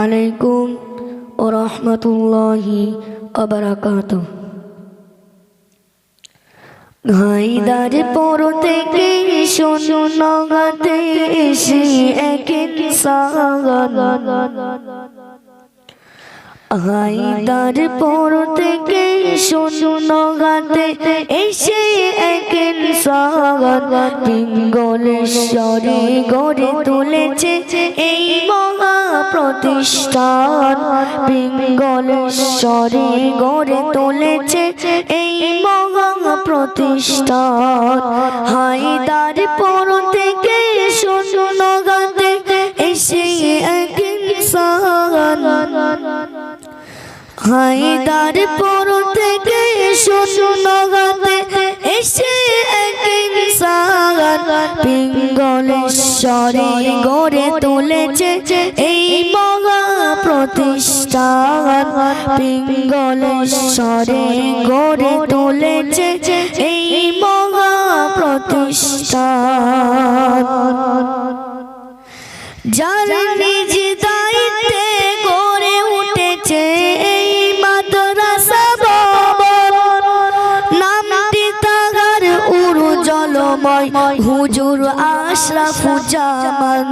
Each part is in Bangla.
আলাইকুম ও রহমতুল্লাহি অবরাকাত হাইদার পর থেকে এসে এক হাইদার পর থেকে সোনাগাতে এসে গড়ে তুলেছে এই মহা প্রতিষ্ঠান পিঙ্গলেশ্বরে গড়ে তুলেছে এই মহা প্রতিষ্ঠান। হাইদার পর থেকে সোনাগাতে এসে এক ইনসান হায়দার পর থেকে সোনাগাতে এসে এক ইনসান পিঙ্গলেশ্বরে গড়ে তুলেছে এই প্রতিষ্ঠান পিঙ্গলেশ্বরে গড়ে তুলেছে এই মহা প্রতিষ্ঠান যার নিজ দায়িত্বে গড়ে উঠেছে এই মাদ্রাসা ভবন। নামটি তাগার উরু জলময় হুজুর আশরাফুজ্জামান।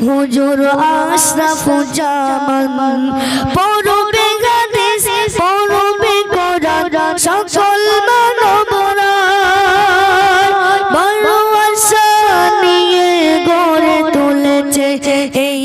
হুজুর জামান পড়বে গাদেশ পড়বে কোরআন সকল মানবরা আশা নিয়ে গড়ে এই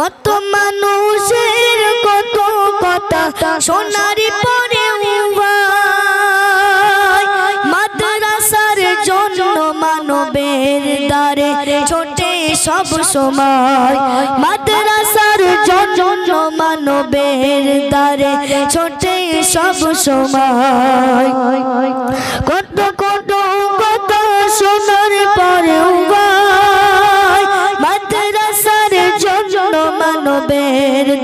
কত মানুষের কত কথা সোনারি পরে মাদ্রাসার জন্য মানবের দ্বারে ছোটে সব সময়। মাদ্রাসার জন্য মানবের দ্বারে ছোটে সব সময়। কত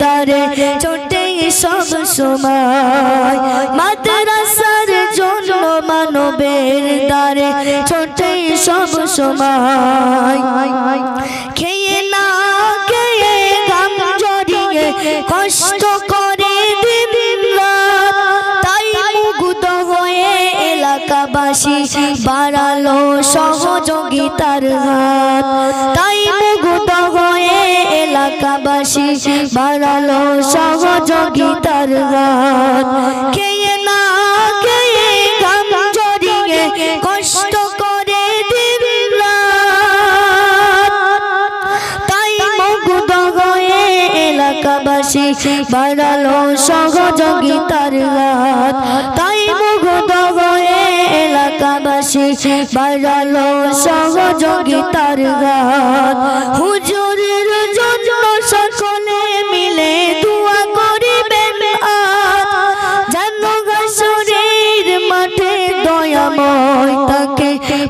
দ্বারে ছোটে সব সময়। মাদ্রাসার জন্য মানবের দ্বারে ছোটে সব সময়। খেয়ে না, খেয়ে গাম জড়িয়ে কষ্ট করে বাড়ালো সহযোগিতার হাত। এলাকাবাসী বাড়ালো সহযোগিতার হাত খেয়ে না, খেয়ে গাম জড়িয়ে কষ্ট করে দিন তাই মুগ্ধ হয়ে এলাকাবাসী, বাড়ালো সহযোগিতার হাত তাই এলাকাবাসী, বাড়ালো সহযোগিতার হাত হুজুরের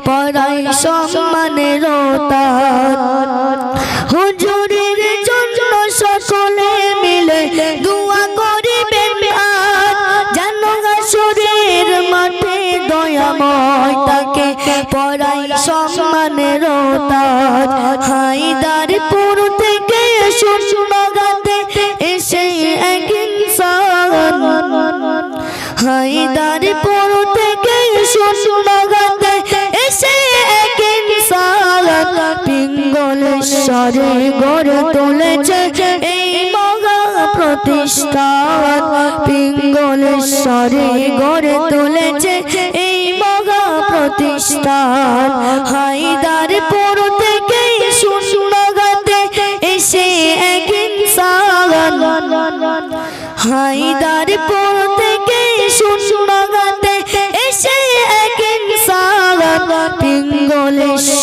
পড়াই সম্মানের হুজুরের জন্য সকলে মিলে দোয়া করিবেন যেন গাছরের মাঠে দয়াময় তাকে পড়াই সম্মানের তার হাইদার পুর থেকে সুনগাতে এসে এক ইনসান। হাইদার পুর থেকে সুনগাতে পিঙ্গলেশ্বরে গড়ে তুলেছে এই মহা প্রতিষ্ঠান। পিঙ্গলেশ্বরে গড়ে তুলেছে এই প্রতিষ্ঠান। হায়দার পুর থেকে সুনাগাতে এসে এক ইনসান। হায়দার পুর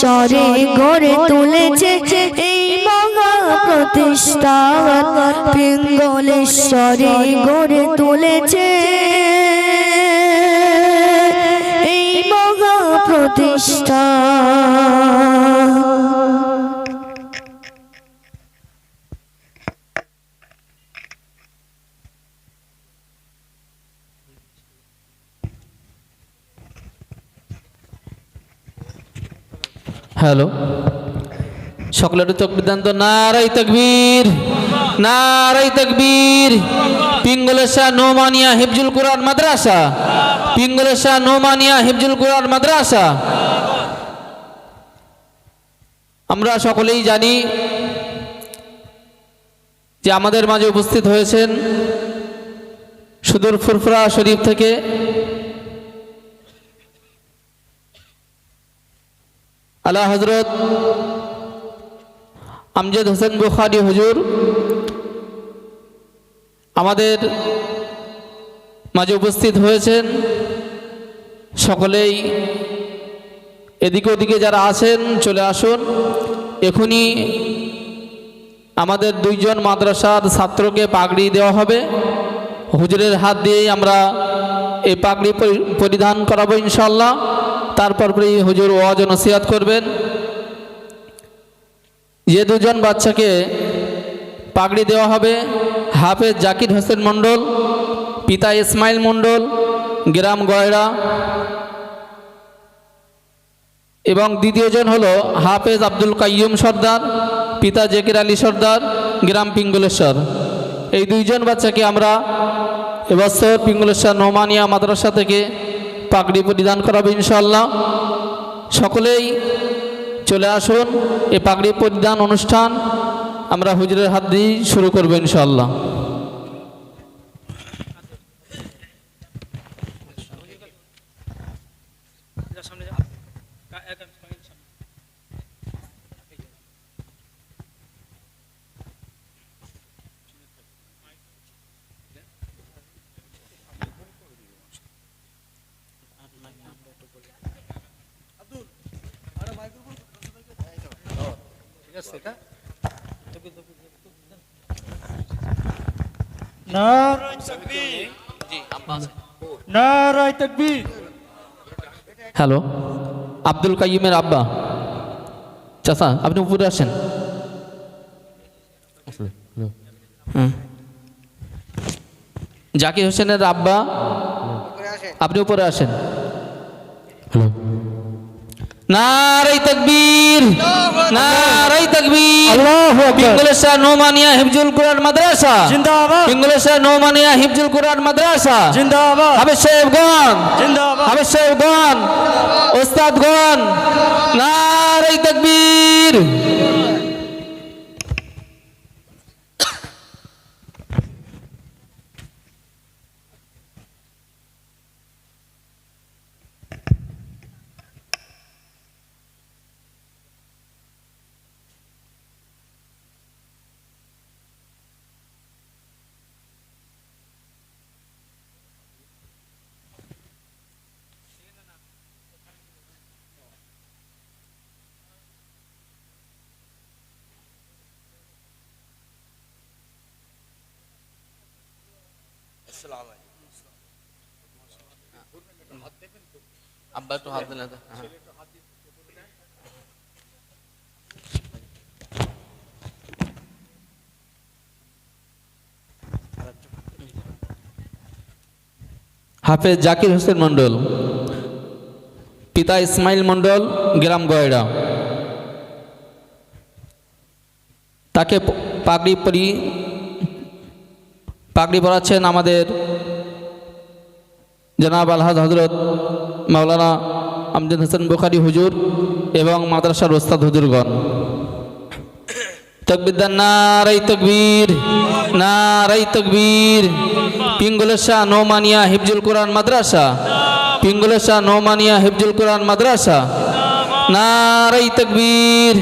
পিঙ্গলেশ্বরে গড়ে তুলেছে এই মহা প্রতিষ্ঠান পিঙ্গলেশ্বরে গড়ে তুলেছে এই মহা প্রতিষ্ঠান হ্যালো। সকলের তকবিদান তো নারাই তকবীর নারাই তকবীর। পিঙ্গলেশা নোমানিয়া হিফজুল কুরআন মাদ্রাসা পিঙ্গলেশা নোমানিয়া হিফজুল কুরআন মাদ্রাসা। আমরা সকলেই জানি যে আমাদের মাঝে উপস্থিত হয়েছেন সুদূর ফুরফুরা শরীফ থেকে আলা হজরত আমজদ হোসেন বুখারি হুজুর আমাদের মাঝে উপস্থিত হয়েছেন। সকলেই এদিকে ওদিকে যারা আছেন, চলে আসুন। এখনই আমাদের দুইজন মাদ্রাসার ছাত্রকে পাগড়ি দেওয়া হবে। হুজুরের হাত দিয়েই আমরা এই পাগড়ি পরি- পরিধান করাবো ইনশাল্লাহ তারপর হুজুর ওয়াজ নসিহাত করবেন। যে দুজন বাচ্চাকে পাগড়ি দেওয়া হবে, হাফেজ জাকির হোসেন মণ্ডল, পিতা ইসমাইল মণ্ডল, গ্রাম গয়রা এবং দ্বিতীয়জন হলো হাফেজ আব্দুল কাইয়ুম সর্দার, পিতা জেকির আলী সর্দার, গ্রাম পিঙ্গলেশ্বর। এই দুইজন বাচ্চাকে আমরা এবছর পিঙ্গলেশ্বর নোমানিয়া মাদ্রাসা থেকে পাগড়ি পরিধান করাবে ইনশাল্লাহ সকলেই চলে আসুন এই পাগড়ি পরিধান অনুষ্ঠান আমরা হুজুরের হাত দিয়েই শুরু করব ইনশাল্লাহ হ্যালো আব্দুল কাইয়ুমের আব্বা। চাচা আপনি উপরে আসেন। হুম। জাকির হোসেনের আব্বা আপনি উপরে আসেন। হ্যালো। নারাই তকবীর নারাই তকবীর। আল্লাহু আকবার। পিঙ্গলেশ্বর নোমানিয়া হিফজুল কুরআন মাদ্রাসা। জিন্দাবাদ। পিঙ্গলেশ্বর নোমানিয়া হিফজুল কুরআন মাদ্রাসা। জিন্দাবাদ। হাবিজ সাহেবগণ জিন্দাবাদ। হাবিজ সাহেবগণ ওস্তাদগণ নারাই তকবীর। আব্বা একটু হাত দিলে হাফেজ জাকির হোসেন মণ্ডল, পিতা ইসমাইল মণ্ডল, গ্রাম গয়রা। তাকে পাগড়ি পরি পাগড়ি পরাচ্ছেন আমাদের জনাব আলহাজ হজরত মাওলানা আমজাদ হোসেন বুখারি হুজুর এবং মাদ্রাসার ওস্তাদ হুজুরগণ। তকবিদ্দার নারাই তকবীর নারাই তকবীর। পিঙ্গলেশা নোমানিয়া হিফজুল কোরআন মাদ্রাসা, পিঙ্গলেশা নোমানিয়া হিফজুল কোরআন মাদ্রাসা, নারাই তকবীর।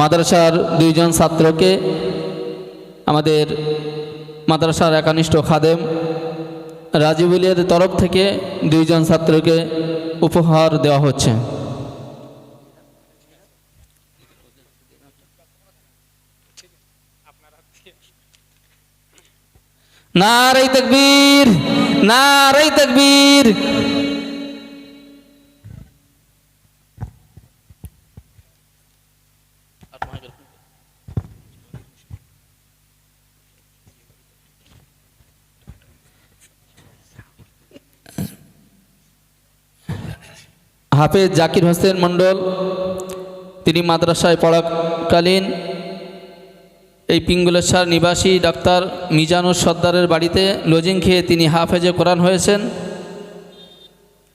মাদ্রাসার দুইজন ছাত্রকে আমাদের মাদ্রাসার একানিষ্ঠ খাদেম রাজিবুলের তরফ থেকে দুইজন ছাত্রকে উপহার দেওয়া হচ্ছে। নারাই তকবীর নারাই তকবীর। হাফেজ জাকির হোসেন মণ্ডল, তিনি মাদ্রাসায় পড়াকালীন এই পিঙ্গলেশ্বর নিবাসী ডাক্তার মিজানুর সর্দারের বাড়িতে লজিং খেয়ে তিনি হাফেজে কোরআন হয়েছেন।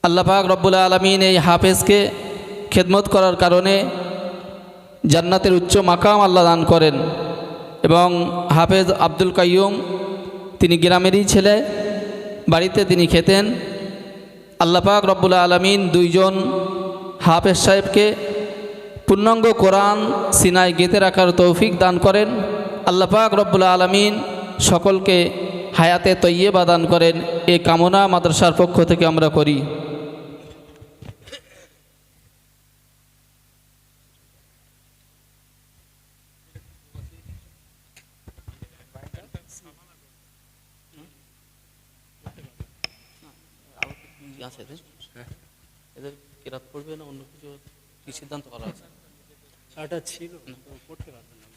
আল্লাপাক রব্বুল আলমিন এই হাফেজকে খেদমত করার কারণে জান্নাতের উচ্চ মাকাম আল্লাহ দান করেন এবং হাফেজ আব্দুল কাইয়ুম, তিনি গ্রামেরই ছেলে, বাড়িতে তিনি খেতেন। আল্লাপাক রব্বুল আলমিন দুইজন হাফেজ সাহেবকে পূর্ণাঙ্গ কোরআন সিনায় গেঁথে রাখার তৌফিক দান করেন। আল্লাপাক রব্বুল আলমিন সকলকে হায়াতে তৈয়বা দান করেন। এ কামনা মাদ্রাসার পক্ষ থেকে আমরা করি। আছে এদের? কেরাত পড়বে না অন্য কিছু কি সিদ্ধান্ত করা আছে? ছিল পড়তে পারবেন না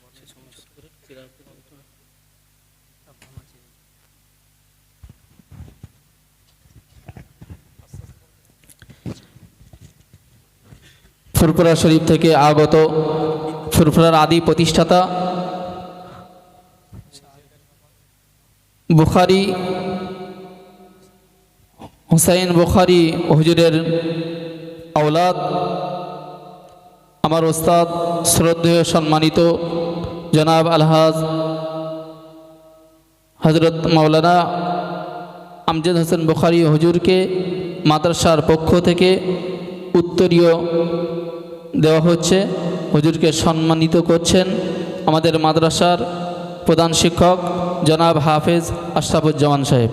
ফুরফুরা শরীফ থেকে আগত ফুরফুরার আদি প্রতিষ্ঠাতা বুখারি হুসাইন বুখারি হুজুরের আওলাদ। আমার ওস্তাদ শ্রদ্ধেয় সম্মানিত জনাব আলহাজ হজরত মাওলানা আমজদ হোসেন বুখারি হুজুরকে মাদ্রাসার পক্ষ থেকে উত্তরীয় দেওয়া হচ্ছে। হুজুরকে সম্মানিত করছেন আমাদের মাদ্রাসার প্রধান শিক্ষক জনাব হাফেজ আশরাফুজ্জামান সাহেব।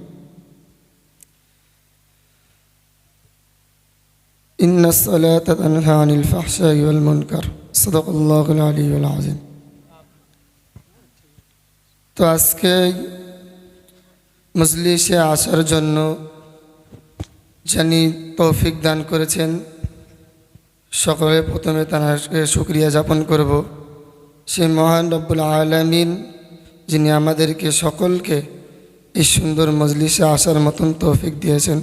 إن الصلاة تنهى عن الفحشاء والمنكر صدق الله العلي العظيم তো আজকে মজলিসে আসার জন্য যিনি তৌফিক দান করেছেন সকলে প্রথমে তাঁরকে শুক্রিয়া যাপন করব সেই মহান রব্বুল আলমিন যিনি আমাদেরকে সকলকে এই সুন্দর মজলিসে আসার মতন তৌফিক দিয়েছেন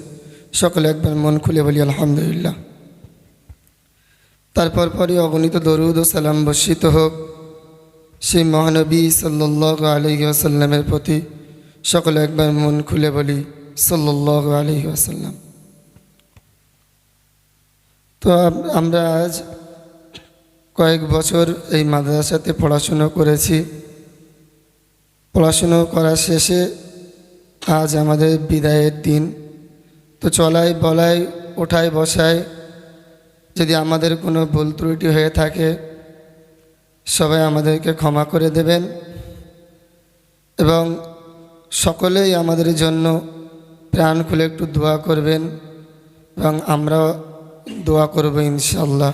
সকলে একবার মন খুলে বলি আলহামদুলিল্লাহ তারপর পরে অগণিত দরুদ ও সালাম বর্ষিত হোক। সেই মহানবী সাল্লাহ আলহি আসাল্লামের প্রতি সকলে একবার মন খুলে বলি সাল্লাহ আলহি আসাল্লাম তো আমরা আজ কয়েক বছর এই মাদ্রাসাতে পড়াশুনো করেছি। পড়াশুনো করা শেষে আজ আমাদের বিদায়ের দিন। তো চলাই বলাই ওঠায় বসায় যদি আমাদের কোনো ভুল ত্রুটি হয়ে থাকে, সবাই আমাদেরকে ক্ষমা করে দেবেন এবং সকলেই আমাদের জন্য প্রাণ খুলে একটু দোয়া করবেন এবং আমরাও দোয়া করব ইনশাল্লাহ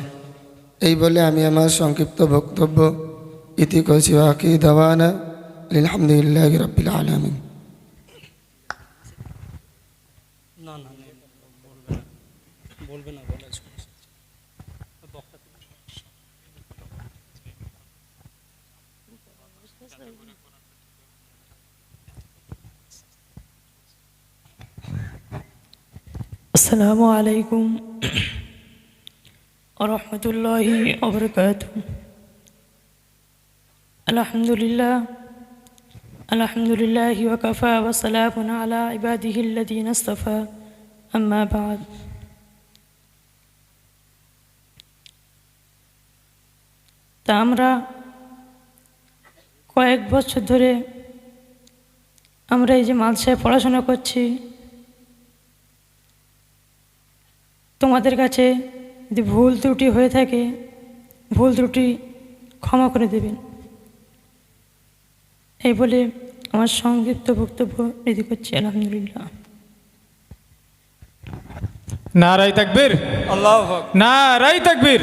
এই বলে আমি আমার সংক্ষিপ্ত বক্তব্য ইতি করছি। আকি দাওয়ানা আলহামদুলিল্লাহ রবিল আলমিন না না না, বলবে না বলবে না বলার সমস্যা আছে। বক্তা আসসালামু আলাইকুম। রহমতুল্লাহ অবরকাত আলহামদুলিল্লাহ আলহামদুলিল্লাহ ওকাফা ওসালামুন আলা ইবাদিহিল্লাদিন আস্তফা। আম্মাবাদ তা আমরা কয়েক বছর ধরে আমরা এই যে মালসায় পড়াশোনা করছি তোমাদের কাছে যদি ভুল ত্রুটি হয়ে থাকে ভুল ত্রুটি ক্ষমা করে দেবেন। এই বলে আমার সংক্ষিপ্ত বক্তব্য রেডি করছি আলহামদুলিল্লাহ। নারাই তাকবীর? নারাই তাকবীর?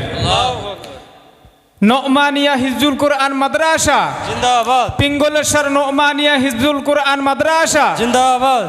নোমানিয়া হিজুল কোরআন মাদ্রাসা। জিন্দাবাদ। পিঙ্গলেশ্বর নোমানিয়া হিজুল কোরআন মাদ্রাসা। জিন্দাবাদ।